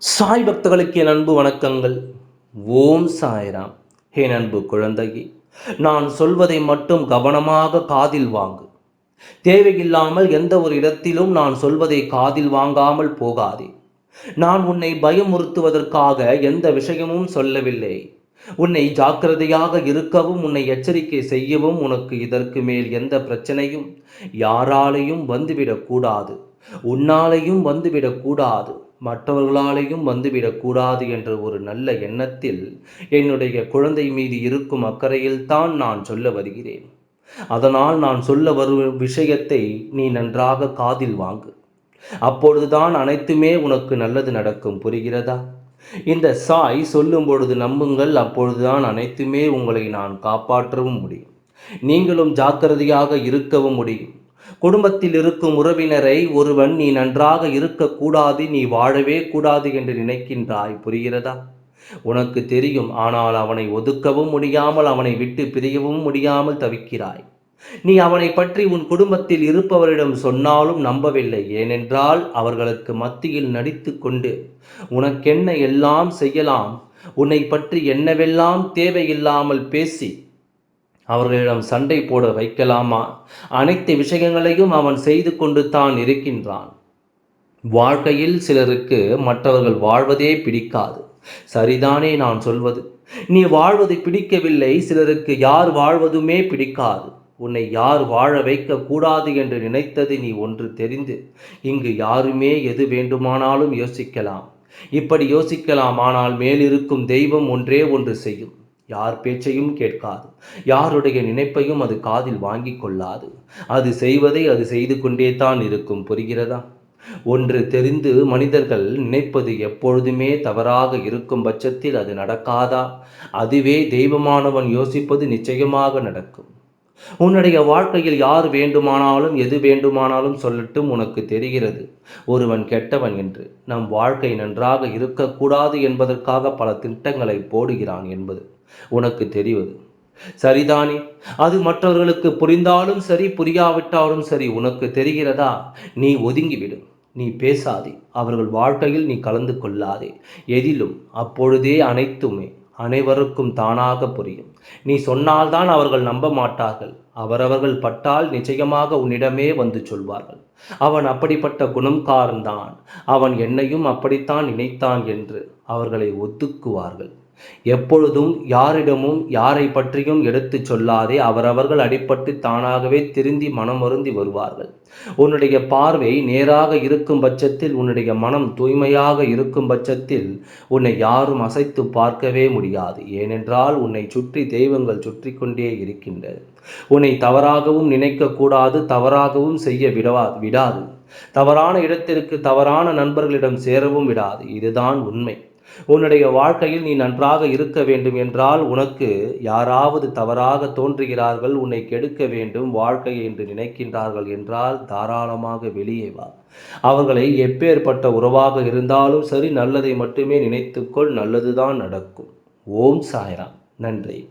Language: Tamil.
சாய் பக்தர்களுக்கு என் அன்பு வணக்கங்கள். ஓம் சாய்ராம். ஹே அன்பு குழந்தையே நான் சொல்வதை மட்டும் கவனமாக காதில் வாங்கு. தேவையில்லாமல் எந்த ஒரு இடத்திலும் நான் சொல்வதை காதில் வாங்காமல் போகாதே. நான் உன்னை பயமுறுத்துவதற்காக எந்த விஷயமும் சொல்லவில்லை. உன்னை ஜாக்கிரதையாக இருக்கவும் உன்னை எச்சரிக்கை செய்யவும் உனக்கு இதற்கு மேல் எந்த பிரச்சனையும் யாராலையும் வந்துவிடக்கூடாது. உன்னாலையும் வந்துவிடக்கூடாது. மற்றவர்களாலேயும் வந்துவிடக்கூடாது என்ற ஒரு நல்ல எண்ணத்தில் என்னுடைய குழந்தை மீது இருக்கும் அக்கறையில்தான் நான் சொல்ல வருகிறேன். அதனால் நான் சொல்ல வரும் விஷயத்தை நீ நன்றாக காதில் வாங்கு. அப்பொழுதுதான் அனைத்துமே உனக்கு நல்லது நடக்கும். புரிகிறதா? இந்த சாய் சொல்லும் பொழுது நம்புங்கள் அப்பொழுதுதான் அனைத்துமே உங்களை நான் காப்பாற்றவும் முடியும். நீங்களும் ஜாக்கிரதையாக இருக்கவும் முடியும். குடும்பத்தில் இருக்கும் உறவினரை ஒருவன் நீ நன்றாக இருக்கக்கூடாது நீ வாழவே கூடாது என்று நினைக்கின்றாய். புரிகிறதா? உனக்கு தெரியும் ஆனால் அவனை ஒதுக்கவும் முடியாமல் அவனை விட்டு பிரியவும் முடியாமல் தவிக்கிறாய். நீ அவனை பற்றி உன் குடும்பத்தில் இருப்பவரிடம் சொன்னாலும் நம்பவில்லை. ஏனென்றால் அவர்களுக்கு மத்தியில் நடித்து கொண்டு உனக்கென்ன எல்லாம் செய்யலாம் உன்னை பற்றி என்னவெல்லாம் தேவையில்லாமல் பேசி அவர்களிடம் சண்டை போட வைக்கலாமா? அனைத்து விஷயங்களையும் அவன் செய்து கொண்டு தான் இருக்கின்றான். வாழ்க்கையில் சிலருக்கு மற்றவர்கள் வாழ்வதே பிடிக்காது. சரிதானே நான் சொல்வது. நீ வாழ்வது பிடிக்கவில்லை சிலருக்கு யார் வாழ்வதுமே பிடிக்காது. உன்னை யார் வாழ வைக்க கூடாது என்று நினைத்தது நீ ஒன்று தெரிந்து இங்கு யாருமே எது வேண்டுமானாலும் யோசிக்கலாம். இப்படி யோசிக்கலாம் ஆனால் மேலிருக்கும் தெய்வம் ஒன்றே ஒன்று செய்யும். யார் பேச்சையும் கேட்காது. யாருடைய நினைப்பையும் அது காதில் வாங்கி கொள்ளாது. அது செய்வதை அது செய்து கொண்டே தான் இருக்கும் புரிகிறதா? ஒன்று தெரிந்து மனிதர்கள் நினைப்பது எப்பொழுதுமே தவறாக இருக்கும் பட்சத்தில் அது நடக்காதா? அதுவே தெய்வமானவன் யோசிப்பது நிச்சயமாக நடக்கும். உன்னுடைய வாழ்க்கையில் யார் வேண்டுமானாலும் எது வேண்டுமானாலும் சொல்லட்டும் உனக்கு தெரிகிறது. ஒருவன் கெட்டவன் என்று. நம் வாழ்க்கை நன்றாக இருக்கக்கூடாது என்பதற்காக பல திட்டங்களை போடுகிறான் என்பது. உனக்கு தெரிவது. சரிதானே? அது மற்றவர்களுக்கு புரிந்தாலும் சரி புரியாவிட்டாலும் சரி உனக்கு தெரிகிறதா? நீ ஒதுங்கிவிடும் நீ பேசாதே. அவர்கள் வாழ்க்கையில் நீ கலந்து கொள்ளாதே. எதிலும் அப்பொழுதே அனைத்துமே அனைவருக்கும் தானாக புரியும். நீ சொன்னால்தான் அவர்கள் நம்ப மாட்டார்கள். அவரவர்கள் பட்டால் நிச்சயமாக உன்னிடமே வந்து சொல்வார்கள். அவன் அப்படிப்பட்ட குணம்காரன்தான். அவன் என்னையும் அப்படித்தான் நினைத்தான் என்று அவர்களை ஒதுக்குவார்கள் எப்பொழுதும் யாரிடமும் யாரை பற்றியும் எடுத்துச் சொல்லாதே அவரவர்கள் அடிப்பட்டு தானாகவே திருந்தி மனம் வருந்தி வருவார்கள். உன்னுடைய பார்வை நேராக இருக்கும் பட்சத்தில் உன்னுடைய மனம் தூய்மையாக இருக்கும் பட்சத்தில் உன்னை யாரும் அசைத்து பார்க்கவே முடியாது. ஏனென்றால் உன்னை சுற்றி தெய்வங்கள் சுற்றி கொண்டே இருக்கின்றது உன்னை தவறாகவும் நினைக்கக்கூடாது தவறாகவும் செய்ய விடவா விடாது. தவறான இடத்திற்கு தவறான நண்பர்களிடம் சேரவும் விடாது. இதுதான் உண்மை. உன்னுடைய வாழ்க்கையில் நீ நன்றாக இருக்க வேண்டும் என்றால் உனக்கு யாராவது தவறாக தோன்றுகிறார்கள் உன்னை கெடுக்க வேண்டும் வாழ்க்கை என்று நினைக்கின்றார்கள் என்றால் தாராளமாக வெளியே வா. அவர்களை எப்பேற்பட்ட உறவாக இருந்தாலும் சரி நல்லதை மட்டுமே நினைத்துக்கொள் நல்லதுதான் நடக்கும். ஓம் சாய்ராம். நன்றி.